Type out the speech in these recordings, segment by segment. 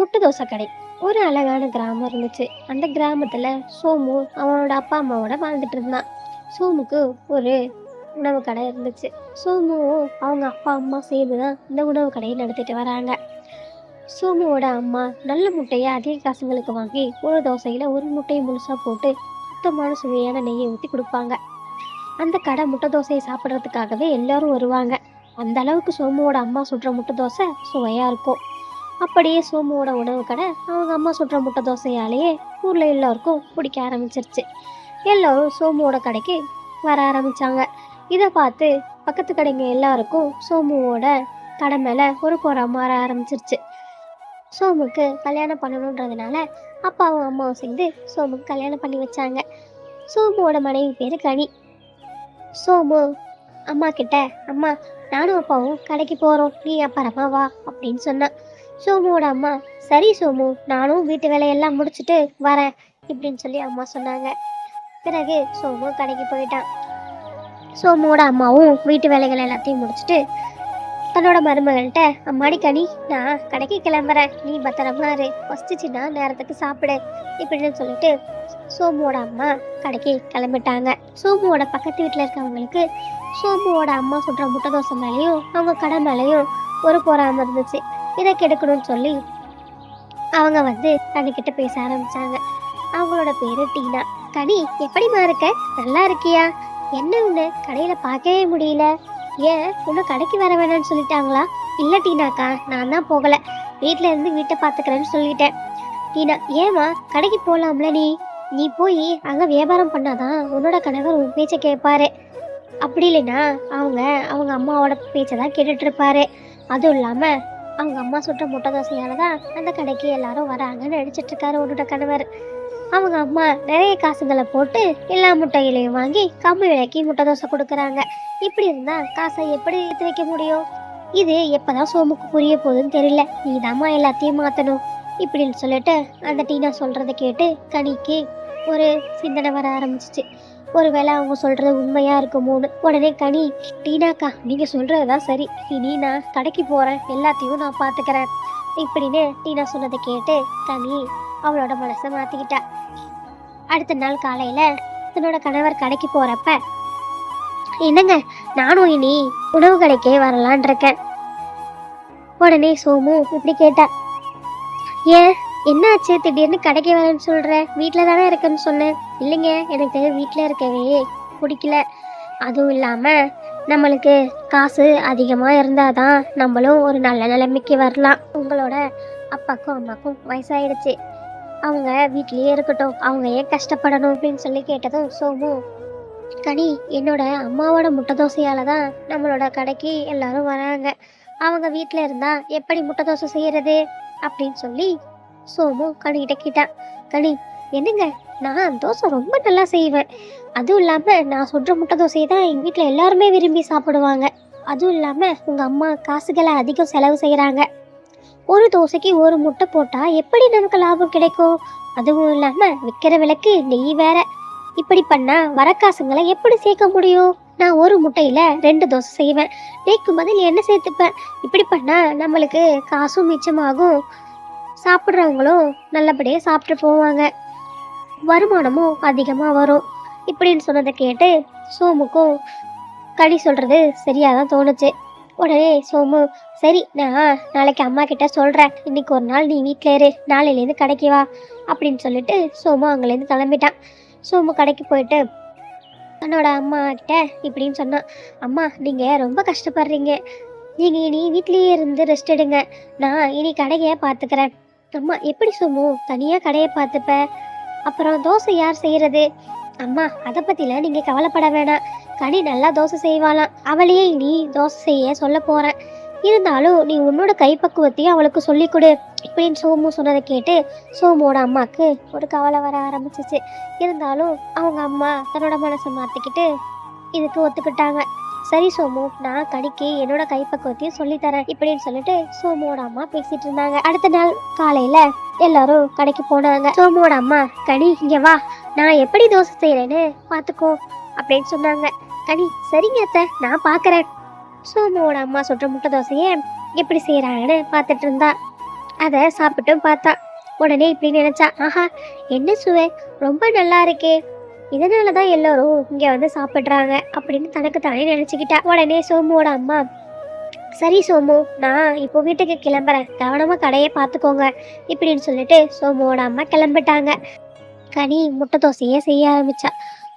முட்டை தோசை கடை. ஒரு அழகான கிராமம் இருந்துச்சு. அந்த கிராமத்தில் சோமு அவனோட அப்பா அம்மாவோட வாழ்ந்துட்டு இருந்தான். சோமுக்கு ஒரு உணவு கடை இருந்துச்சு. சோமுவும் அவங்க அப்பா அம்மா சேர்ந்து தான் இந்த உணவு கடையை நடத்திட்டு வராங்க. சோமுவோட அம்மா நல்ல முட்டையை அதிக காசுங்களுக்கு வாங்கி ஒரு தோசையில் ஒரு முட்டையை முழுசாக போட்டு சுத்தமான சுவையான நெய்யை ஊற்றி கொடுப்பாங்க. அந்த கடை முட்டை தோசையை சாப்பிட்றதுக்காகவே எல்லோரும் வருவாங்க. அந்த அளவுக்கு சோமுவோட அம்மா சுடுற முட்டை தோசை சுவையாக இருக்கும். அப்படியே சோமுவோட உணவு கடை அவங்க அம்மா சுடுற முட்டை தோசையாலேயே ஊரில் எல்லோருக்கும் பிடிக்க ஆரம்பிச்சிருச்சு. எல்லோரும் சோமுவோட கடைக்கு வர ஆரம்பித்தாங்க இதை பார்த்து பக்கத்து கடைங்க எல்லாருக்கும் சோமுவோட கடை மேலே ஒரு போராம வர ஆரம்பிச்சிருச்சு. சோமுக்கு கல்யாணம் பண்ணணுன்றதுனால அப்பாவும் அம்மாவும் சேர்ந்து சோமுக்கு கல்யாணம் பண்ணி வச்சாங்க. சோமுவோட மனைவி பேர் கனி. சோமு அம்மா கிட்ட அம்மா நானும் அப்பாவும் கடைக்கு போகிறோம் நீ அப்புறமா வா அப்படின்னு சொன்னான் சோமுவோட அம்மா சரி சோமு நானும் வீட்டு வேலையெல்லாம் முடிச்சுட்டு வரேன் இப்படின்னு சொல்லி அம்மா சொன்னாங்க. பிறகு சோமு கடைக்கு போயிட்டான். சோமுவோட அம்மாவும் வீட்டு வேலைகள் எல்லாத்தையும் முடிச்சுட்டு தன்னோட மருமகள்கிட்ட அம்மாடி கனி நான் கடைக்கு கிளம்புறேன். நீ பத்திரமா இரு. பசிச்சுன்னா நேரத்துக்கு சாப்பிடு இப்படின்னு சொல்லிட்டு சோமுவோட அம்மா கடைக்கு கிளம்பிட்டாங்க. சோமுவோட பக்கத்து வீட்டில் இருக்கவங்களுக்கு சோமுவோட அம்மா சுடுற முட்டை தோசை மேலேயும் அவங்க கடை மேலேயும் ஒரு பொறாமல் இருந்துச்சு. இதை கெடுக்கணும்னு சொல்லி அவங்க வந்து கனிக்கிட்ட பேச ஆரம்பிச்சாங்க. அவங்களோட பேரு டீனா. கனி எப்படிம்மா இருக்க? நல்லா இருக்கியா? என்ன ஒன்று கடையில் பார்க்கவே முடியல. ஏன்? இன்னும் கடைக்கு வர வேணாம்னு சொல்லிட்டாங்களா? இல்லை டீனாக்கா நான் தான் போகலை. வீட்டில் இருந்து வீட்டை பார்த்துக்கிறேன்னு சொல்லிட்டேன். டீனா ஏம்மா? கடைக்கு போகலாம்ல நீ? நீ போய் அங்கே வியாபாரம் பண்ணாதான் உன்னோட கணவர் உன் பேச்சை கேட்பாரு அப்படி இல்லைன்னா அவங்க அவங்க அம்மாவோட பேச்சை தான் கேட்டுட்ருப்பாரு அதுவும் இல்லாமல் அவங்க அம்மா சுட்ட முட்டை தோசையால தான் அந்த கடைக்கு எல்லாரும் வராங்கன்னு நினச்சிட்டு இருக்காரு உன்னோட கணவர். அவங்க அம்மா நிறைய காசுகளை போட்டு எல்லா முட்டைகளையும் வாங்கி கம்மி விலைக்கு முட்டை தோசை கொடுக்குறாங்க. இப்படி இருந்தால் காசை எப்படி எடுத்து வைக்க முடியும்? இது எப்போதான் சோமுக்கு புரிய போகுதுன்னு தெரியல. நீதாம்மா எல்லாத்தையும் மாற்றணும் இப்படின்னு சொல்லிட்டு அந்த டீனா சொல்கிறத கேட்டு கனிக்கு ஒரு சிந்தனை வர ஆரம்பிச்சிச்சு. ஒருவேளை அவங்க சொல்றது உண்மையா இருக்குமோன்னு. உடனே கனி டீனாக்கா நீங்க சொல்றதுதான் சரி. இனி நான் கடைக்கு போறேன். எல்லாத்தையும் நான் பாத்துக்கிறேன். இப்படின்னு டீனா சொன்னதை கேட்டு கனி அவளோட மனசை மாத்திக்கிட்டா. அடுத்த நாள் காலையில தன்னோட கணவர் கடைக்கு போறப்ப என்னங்க நானும் இனி உணவு கடைக்கே வரலான் இருக்கேன். உடனே சோமு இப்படி கேட்டா ஏன்? என்னாச்சு திடீர்னு கடைக்கு வரேன்னு சொல்ற. வீட்டில் தானே இருக்கேன்னு சொன்னேன் இல்லைங்க எனக்கு வீட்டில் இருக்கவே பிடிக்கல. அதுவும் இல்லாமல் நம்மளுக்கு காசு அதிகமாக இருந்தால் தான் நம்மளும் ஒரு நல்ல நிலைமைக்கு வரலாம். உங்களோட அப்பாக்கும் அம்மாக்கும் வயசாயிடுச்சு. அவங்க வீட்லேயே இருக்கட்டும். அவங்க ஏன் கஷ்டப்படணும்? அப்படின்னு சொல்லி கேட்டதும் சோமு கனி என்னோட அம்மாவோட முட்டை தோசையால் தான் நம்மளோட கடைக்கு எல்லாரும் வராங்க. அவங்க வீட்டில் இருந்தால் எப்படி முட்டை தோசை செய்கிறது அப்படின்னு சொல்லி சோமு கனிகிட்ட கேட்டான் கனி என்னங்க? நான் தோசை ரொம்ப நல்லா செய்வேன். அதுவும் இல்லாமல் நான் சொல்கிற முட்டை தோசையை தான் எங்கள் வீட்டில் எல்லாருமே விரும்பி சாப்பிடுவாங்க. அதுவும் இல்லாமல் உங்கள் அம்மா காசுகளை அதிகம் செலவு செய்கிறாங்க ஒரு தோசைக்கு ஒரு முட்டை போட்டால் எப்படி நமக்கு லாபம் கிடைக்கும்? அதுவும் இல்லாமல் விற்கிற விலைக்கு நெய் வேற. இப்படி பண்ணால் வர காசுங்களை எப்படி சேர்க்க முடியும்? நான் ஒரு முட்டையில் ரெண்டு தோசை செய்வேன். நெய்க்கு பதில் என்ன சேர்த்துப்பேன்? இப்படி பண்ணால் நம்மளுக்கு காசும் மிச்சமாகும். சாப்பிட்றவங்களும் நல்லபடியாக சாப்பிட்டு போவாங்க. வருமானமும் அதிகமாக வரும். இப்படின்னு சொன்னதை கேட்டு சோமுக்கும் கனி சொல்கிறது சரியாக தான் தோணுச்சு. உடனே சோமு சரி நான் நாளைக்கு அம்மா கிட்ட சொல்கிறேன் இன்னைக்கு ஒரு நாள் நீ வீட்டில் இரு. நாளையிலேருந்து கடைக்கு வா. அப்படின்னு சொல்லிட்டு சோமு அங்கேருந்து கிளம்பிட்டான். சோமு கடைக்கு போயிட்டு தன்னோட அம்மா கிட்ட இப்படின்னு சொன்னான் அம்மா நீங்கள் ரொம்ப கஷ்டப்படுறீங்க. நீங்கள் இனி வீட்லேயே இருந்து ரெஸ்ட் எடுங்க. நான் இனி கடையை பார்த்துக்கிறேன். அம்மா எப்படி சுமு? தனியாக கடையை பார்த்துப்ப. அப்புறம் தோசை யார் செய்கிறது அம்மா அதை பற்றிலாம் நீங்கள் கவலைப்பட வேணாம். கனி நல்லா தோசை செய்வாளாம். அவளையே நீ தோசை செய்ய சொல்ல போகிறேன் இருந்தாலும் நீ உன்னோட கைப்பக்குவத்தையும் அவளுக்கு சொல்லிக் கொடு. இப்படின்னு சோமு சொன்னதை கேட்டு சோமுவோட அம்மாவுக்கு ஒரு கவலை வர ஆரம்பிச்சிச்சு. இருந்தாலும் அவங்க அம்மா தன்னோட மனசை மாற்றிக்கிட்டு இதுக்கு ஒத்துக்கிட்டாங்க. சரி சோமு நான் கணிக்கு என்னோட கைப்பக்குவத்தையும் சொல்லித்தரேன் இப்படின்னு சொல்லிட்டு சோமுவோட அம்மா பேசிட்டு இருந்தாங்க. அடுத்த நாள் காலையில எல்லாரும் கடைக்கு போனாங்க. சோமுவோட அம்மா கனி இங்க வா. நான் எப்படி தோசை செய்யறேன்னு பார்த்துக்கோ அப்படின்னு சொன்னாங்க. கனி சரிங்க அத்தை நான் பாக்குறேன். சோமுவோட அம்மா சுட்ட முட்டை தோசையை எப்படி செய்யறாங்கன்னு பார்த்துட்டு இருந்தா. அதை சாப்பிட்டும் பார்த்தா. உடனே இப்படி நினைச்சா ஆஹா என்ன சுவை? ரொம்ப நல்லா இருக்கே. இதனால தான் எல்லோரும் இங்கே வந்து சாப்பிட்றாங்க அப்படின்னு தனக்கு தானே நினச்சிக்கிட்டா. உடனே சோமுவோட அம்மா சரி சோமு நான் இப்போ வீட்டுக்கு கிளம்புறேன். கவனமாக கடையை பார்த்துக்கோங்க இப்படின்னு சொல்லிட்டு சோமுவோட அம்மா கிளம்பிட்டாங்க. கனி முட்டை தோசையை செய்ய ஆரம்பித்தா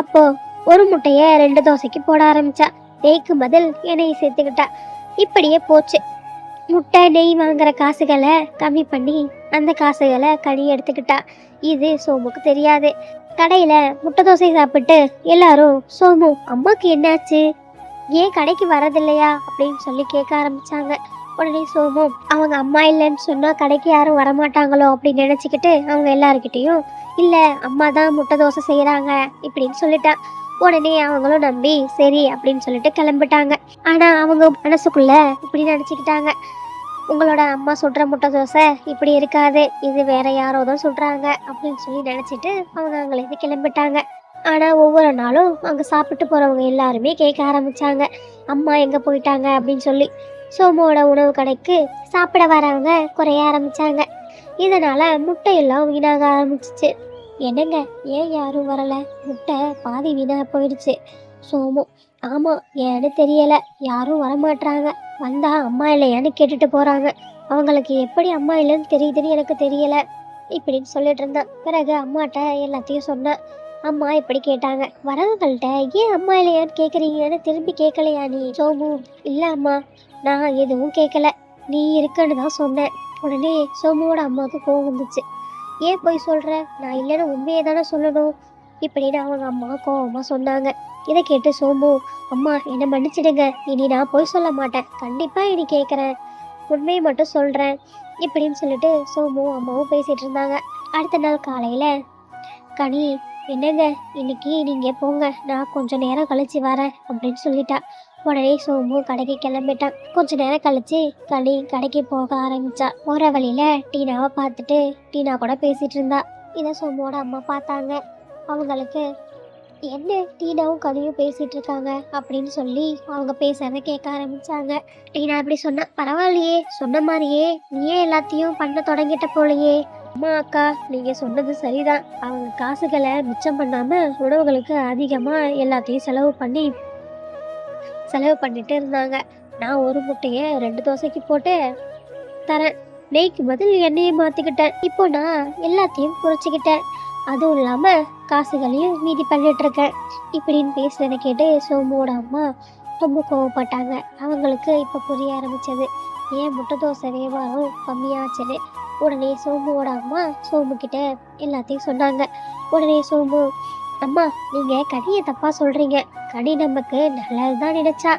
அப்போது ஒரு முட்டையை ரெண்டு தோசைக்கு போட ஆரம்பித்தா நெய்க்கு பதில் எண்ணெயை சேர்த்துக்கிட்டா. இப்படியே போச்சு. முட்டை நெய் வாங்குற காசுகளை கம்மி பண்ணி அந்த காசுகளை கனி எடுத்துக்கிட்டா. இது சோமுக்கு தெரியாது. கடையில் முட்டை தோசை சாப்பிட்டு எல்லாரும் சோமு அம்மாவுக்கு என்னாச்சு? ஏன் கடைக்கு வரதில்லையா? அப்படின்னு சொல்லி கேட்க ஆரம்பிச்சாங்க. உடனே சோமு அவங்க அம்மா இல்லைன்னு சொன்னால் கடைக்கு யாரும் வரமாட்டாங்களோ? அப்படின்னு நினச்சிக்கிட்டு அவங்க எல்லாருக்கிட்டேயும் இல்லை அம்மா தான் முட்டை தோசை செய்கிறாங்க இப்படின்னு சொல்லிட்டான் உடனே அவங்களும் நம்பி சரி அப்படின்னு சொல்லிட்டு கிளம்பிட்டாங்க. ஆனால் அவங்க மனசுக்குள்ள இப்படி நினச்சிக்கிட்டாங்க. உங்களோட அம்மா சுடுற முட்டை தோசை இப்படி இருக்காது இது வேற யாரோ தான் சுடுறாங்க அப்படின்னு சொல்லி நினச்சிட்டு அவங்க அங்கேருந்து கிளம்பிட்டாங்க. ஆனால் ஒவ்வொரு நாளும் அங்கே சாப்பிட்டு போகிறவங்க எல்லாருமே கேட்க ஆரம்பிச்சாங்க. அம்மா எங்கே போயிட்டாங்க? அப்படின்னு சொல்லி. சோமோட உணவு கடைக்கு சாப்பிட வரவங்க குறைய ஆரம்பிச்சாங்க. இதனால் முட்டையெல்லாம் வீணாக ஆரம்பிச்சிச்சு. என்னங்க ஏன் யாரும் வரலை? முட்டை பாதி வீணாக போயிடுச்சு. சோமு ஆமாம் ஏன்னு தெரியலை. யாரும் வரமாட்றாங்க. வந்தால் அம்மா இல்லையான்னு கேட்டுட்டு போகிறாங்க அவங்களுக்கு எப்படி அம்மா இல்லைன்னு தெரியுதுன்னு எனக்கு தெரியலை. இப்படின்னு சொல்லிட்டு இருந்தான். பிறகு அம்மாட்ட எல்லாத்தையும் சொன்னேன். அம்மா இப்படி கேட்டாங்க. வரவங்கள்ட்ட ஏன் அம்மா இல்லையான்னு கேட்குறீங்கன்னு திரும்பி கேட்கலையா நீ? சோமு இல்லை அம்மா நான் எதுவும் கேட்கல நீ இருக்கன்னு தான் சொன்னேன். உடனே சோமுவோட அம்மாவுக்கு கோவம் வந்துச்சு. ஏன் போய் சொல்கிற நான் இல்லைன்னு உண்மையை தானே சொல்லணும். இப்படின்னு அவங்க அம்மா கோவமாக சொன்னாங்க. இதை கேட்டு சோம்பு அம்மா என்னை மன்னிச்சிடுங்க. இனி நான் போய் சொல்ல மாட்டேன். கண்டிப்பாக இனி கேட்குறேன் உண்மையை மட்டும் சொல்கிறேன் இப்படின்னு சொல்லிட்டு சோமும் அம்மாவும் பேசிகிட்டு இருந்தாங்க. அடுத்த நாள் காலையில் கனி என்னங்க இன்னைக்கு நீங்கள் போங்க. நான் கொஞ்சம் நேரம் கழிச்சு வரேன் அப்படின்னு சொல்லிட்டா. உடனே சோமு கடைக்கு கிளம்பிட்டான் கொஞ்ச நேரம் கழிச்சு களி கடைக்கு போக ஆரம்பிச்சா. போகிற வழியில் டீனாவை பார்த்துட்டு டீனா கூட பேசிகிட்டு இருந்தா. இதை சோமுவோட அம்மா பார்த்தாங்க. அவங்களுக்கு என்ன டீனாவும் கதையும் பேசிகிட்டு இருக்காங்க? அப்படின்னு சொல்லி அவங்க பேசுறத கேட்க ஆரம்பித்தாங்க டீனா இப்படி சொன்னா பரவாயில்லையே சொன்ன மாதிரியே நீயே எல்லாத்தையும் பண்ண தொடங்கிட்ட போலயே. அம்மா அக்கா நீங்க சொன்னது சரிதான். அவங்க காசுகளை மிச்சம் பண்ணாம உணவுகளுக்கு அதிகமா எல்லாத்தையும் செலவு பண்ணி செலவு பண்ணிட்டு இருந்தாங்க. நான் ஒரு முட்டையை ரெண்டு தோசைக்கு போட்டு தரேன். நெய்க்கு பதில் எண்ணெயை மாற்றிக்கிட்டேன் இப்போ நான் எல்லாத்தையும் குறைச்சிக்கிட்டேன். அதுவும் இல்லாமல் காசுகளையும் மீதி பண்ணிட்டு இருக்கேன். இப்படின்னு பேசுறதை கேட்டு சோமுவோட அம்மா ரொம்ப கோவப்பட்டாங்க. அவங்களுக்கு இப்போ புரிய ஆரம்பிச்சது. ஏன் முட்டை தோசை வியாபாரம் கம்மியாச்சுன்னு. உடனே சோமுவோட அம்மா சோமு கிட்ட எல்லாத்தையும் சொன்னாங்க. உடனே சோமு அம்மா நீங்கள் கனியை தப்பாக சொல்கிறீங்க கனி நமக்கு நல்லது தான் நினச்சா.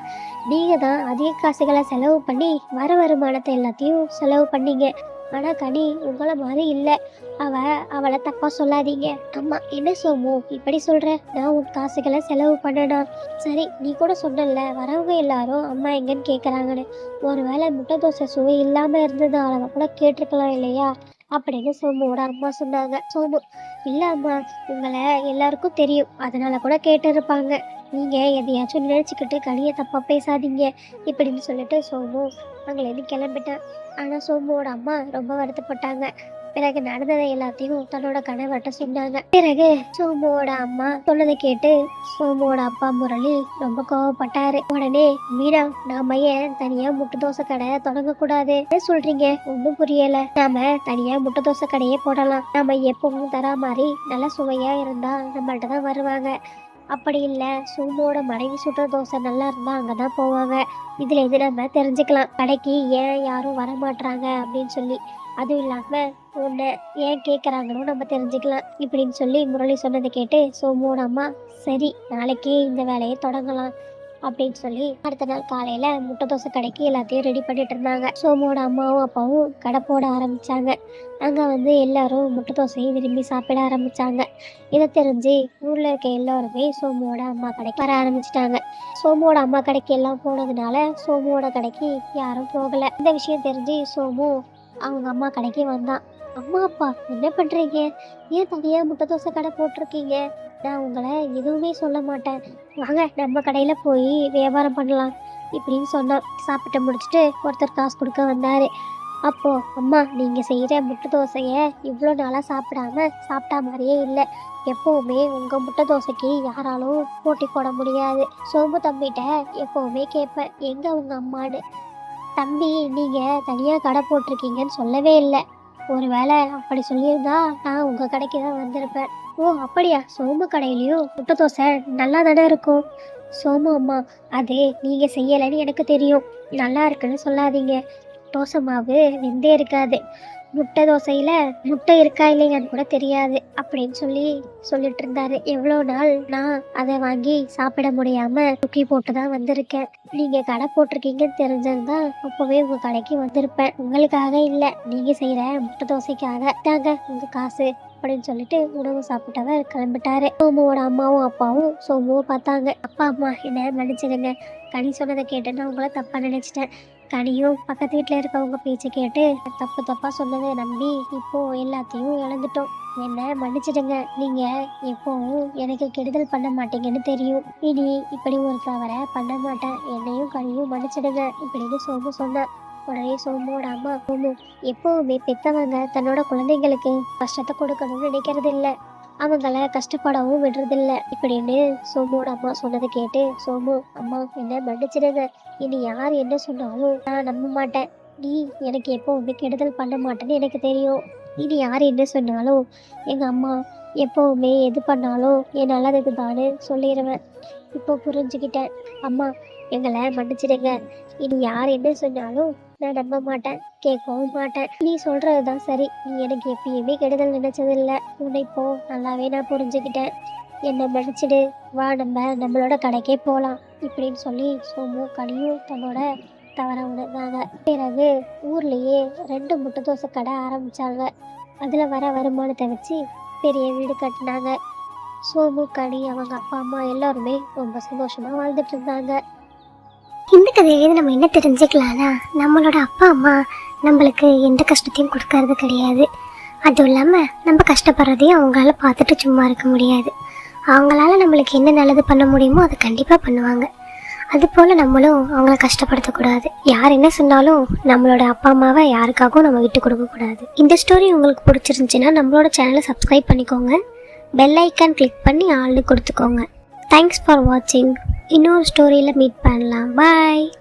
நீங்கள் தான் அதிக காசுகளை செலவு பண்ணி வர வருமானத்தை எல்லாத்தையும் செலவு பண்ணீங்க. ஆனால் கனி உங்களை மாதிரி இல்லை. அவ அவளை தப்பாக சொல்லாதீங்க. அம்மா என்ன சோமு? இப்படி சொல்கிற நான் உன் காசுகளை செலவு பண்ணனா சரி நீ கூட சொன்னல வரவங்க எல்லாரும் அம்மா எங்கன்னு கேட்குறாங்கன்னு ஒரு வேளை முட்டை தோசை சுவை இல்லாமல் இருந்ததால கூட கேட்டிருக்கலாம் இல்லையா? அப்படின்னு சோமுவோட அம்மா சொன்னாங்க. சோமு இல்லை அம்மா உங்களை எல்லாருக்கும் தெரியும். அதனால கூட கேட்டிருப்பாங்க. நீங்கள் எதையாச்சும் நினச்சிக்கிட்டு கனியை தப்பாக பேசாதீங்க இப்படின்னு சொல்லிட்டு சோமு அங்கேருந்து கிளம்பிட்டேன் ஆனால் சோமுவோட அம்மா ரொம்ப வருத்தப்பட்டாங்க. பிறகு நடந்ததை எல்லாத்தையும் தன்னோட கணவர்கிட்ட சொன்னாங்க. பிறகு சோமுவோட அம்மா சொன்னதை கேட்டு சோமுவோட அப்பா முரளி ரொம்ப கோவப்பட்டாரு. உடனே மீனா நாம ஏன் தனியா முட்டை தோசை கடை தொடங்கக்கூடாது? கூடாது சொல்றீங்க? ஒன்றும் புரியல. நாம தனியா முட்டை தோசை கடையே போடலாம். நாம எப்பவும் தரா மாதிரி நல்ல சுவையா இருந்தா நம்மள்ட்ட தான் வருவாங்க. அப்படி இல்லை சோமுவோட மனைவி சுடுற தோசை நல்லா இருந்தால் அங்கே தான் போவாங்க. இதில் எது நம்ம தெரிஞ்சுக்கலாம். கடைக்கு ஏன் யாரும் வர மாட்றாங்க அப்படின்னு சொல்லி. அதுவும் இல்லாமல் உன்னை ஏன் கேட்குறாங்கன்னு நம்ம தெரிஞ்சுக்கலாம் இப்படின்னு சொல்லி முரளி சொன்னதை கேட்டு சோமோட அம்மா சரி நாளைக்கே இந்த வேலையை தொடங்கலாம். அப்படின்னு சொல்லி அடுத்த நாள் காலையில் முட்டை தோசை கடைக்கு எல்லாத்தையும் ரெடி பண்ணிட்டு இருந்தாங்க. சோமோட அம்மாவும் அப்பாவும் கடை போட ஆரம்பித்தாங்க அங்கே வந்து எல்லாரும் முட்டை தோசையை விரும்பி சாப்பிட ஆரம்பித்தாங்க இதை தெரிஞ்சு ஊரில் இருக்க எல்லாருமே சோமோட அம்மா கடைக்கு வர ஆரம்பிச்சிட்டாங்க. சோமோட அம்மா கடைக்கு எல்லாம் போனதுனால சோமோட கடைக்கு யாரும் போகலை. இந்த விஷயம் தெரிஞ்சு சோமு அவங்க அம்மா கடைக்கு வந்தான். அம்மா அப்பா என்ன பண்ணுறீங்க ஏன் தனியாக முட்டை தோசை கடை போட்டிருக்கீங்க? நான் உங்களை எதுவுமே சொல்ல மாட்டேன். வாங்க நம்ம கடையில் போய் வியாபாரம் பண்ணலாம். இப்படின்னு சொன்னான் சாப்பிட்டு முடிச்சுட்டு ஒருத்தர் காசு கொடுக்க வந்தார். அப்போது அம்மா நீங்கள் செய்கிற முட்டை தோசையை இவ்வளோ நாளாக சாப்பிடாம சாப்பிட்டா மாதிரியே இல்லை. எப்போவுமே உங்கள் முட்டை தோசைக்கு யாராலும் போட்டி போட முடியாது. சோம்பு தம்பிகிட்ட எப்போவுமே கேட்பேன். எங்கே உங்கள் அம்மான்னு? தம்பி நீங்கள் தனியாக கடை போட்டிருக்கீங்கன்னு சொல்லவே இல்லை. ஒருவேளை அப்படி சொல்லியிருந்தா நான் உங்கள் கடைக்கு தான் வந்திருப்பேன். ஓ அப்படியா? சோமு கடையிலையும் முட்டை தோசை? நல்லா தானே இருக்கும். சோமு அம்மா அது நீங்கள் செய்யலைன்னு எனக்கு தெரியும். நல்லா இருக்குன்னு சொல்லாதீங்க. தோசை மாவு வெந்தே இருக்காது. முட்டை தோசையில் முட்டை இருக்கா இல்லையான்னு கூட தெரியாது அப்படின்னு சொல்லி சொல்லிட்டு இருந்தாரு. எவ்வளோ நாள் நான் அதை வாங்கி சாப்பிட முடியாம தூக்கி போட்டு தான் வந்திருக்கேன். நீங்க கடை போட்டிருக்கீங்கன்னு தெரிஞ்சிருந்தா அப்போவே உங்க கடைக்கு வந்திருப்பேன். உங்களுக்காக இல்லை நீங்க செய்யற முட்டை தோசைக்காக. தாங்க உங்க காசு அப்படின்னு சொல்லிட்டு உணவு சாப்பிட்டவர் கிளம்பிட்டாரு. சோமுவோட அம்மாவும் அப்பாவும் சோமுவும் பார்த்தாங்க. அப்பா அம்மா என்ன மன்னிச்சிடுங்க. கனி சொன்னதை கேட்டு நான் உங்களை தப்பா நினைச்சிட்டேன். கனியும் பக்கத்து வீட்டில் இருக்கவங்க பேச்சை கேட்டு தப்பு தப்பா சொன்னதை நம்பி இப்போ எல்லாத்தையும் இழந்துட்டோம். என்ன மன்னிச்சிடுங்க. நீங்க எப்பவும் எனக்கு கெடுதல் பண்ண மாட்டீங்கன்னு தெரியும். இனி இப்படி ஒரு தவறை பண்ண மாட்டேன். என்னையும் கனியும் மன்னிச்சிடுங்க இப்படின்னு சோமு சொன்னேன் உடனே சோமோட அம்மா சோமு எப்பவுமே பெத்தவங்க தன்னோட குழந்தைங்களுக்கு கஷ்டத்தை கொடுக்கணும்னு நினைக்கிறது இல்லை அவங்கள கஷ்டப்படவும் விடுறதில்ல. இப்படின்னு சோமோட அம்மா சொன்னதை கேட்டு சோமு அம்மா என்ன மன்னிச்சிடுங்க. இனி யார் என்ன சொன்னாலும் நான் நம்ப மாட்டேன். நீ எனக்கு எப்பவுமே கெடுதல் பண்ண மாட்டேன்னு எனக்கு தெரியும். இனி யார் என்ன சொன்னாலும் எங்கள் அம்மா எப்போவுமே எது பண்ணாலும் என் நல்லதுக்கு தானு சொல்லிடுவேன் இப்போ புரிஞ்சுக்கிட்டேன். அம்மா எங்களை மன்னிச்சிடுங்க. இனி யார் என்ன சொன்னாலும் நான் நம்ப மாட்டேன் கேட்கவும் மாட்டேன். நீ சொல்கிறது தான் சரி. நீ எனக்கு எப்பயுமே கெடுதல் நினைச்சதில்ல. உன்னை இப்போ நல்லாவே நான் புரிஞ்சுக்கிட்டேன். என்னை மன்னிச்சிடு. வா நம்ம நம்மளோட கடைக்கே போகலாம் இப்படின்னு சொல்லி சோமு கனியும் தன்னோட தவற உணர்ந்தாங்க. பிறகு ஊர்லேயே ரெண்டு முட்டை தோசை கடை ஆரம்பித்தாங்க அதில் வர வருமானத்தை வச்சு பெரிய வீடு கட்டினாங்க. சோமு கனி அவங்க அப்பா அம்மா எல்லாருமே ரொம்ப சந்தோஷமாக வாழ்ந்துட்டு இருந்தாங்க. இந்த கதையிலேருந்து நம்ம என்ன தெரிஞ்சுக்கலாம்னா நம்மளோட அப்பா அம்மா நம்மளுக்கு எந்த கஷ்டத்தையும் கொடுக்கறது கிடையாது. அதுவும் இல்லாமல் நம்ம கஷ்டப்படுறதையும் அவங்களால பார்த்துட்டு சும்மா இருக்க முடியாது. அவங்களால நம்மளுக்கு என்ன நல்லது பண்ண முடியுமோ அதை கண்டிப்பாக பண்ணுவாங்க. அதுபோல் நம்மளும் அவங்கள கஷ்டப்படுத்தக்கூடாது. யார் என்ன சொன்னாலும் நம்மளோட அப்பா அம்மாவை யாருக்காகவும் நம்ம விட்டு கொடுக்கக்கூடாது. இந்த ஸ்டோரி உங்களுக்கு பிடிச்சிருந்துச்சுன்னா நம்மளோட சேனலை சப்ஸ்கிரைப் பண்ணிக்கோங்க. பெல் ஐக்கான் கிளிக் பண்ணி ஆள்னு கொடுத்துக்கோங்க. தேங்க்ஸ் ஃபார் வாட்சிங் இன்னொரு ஸ்டோரியில் மீட் பண்ணலாம். பாய்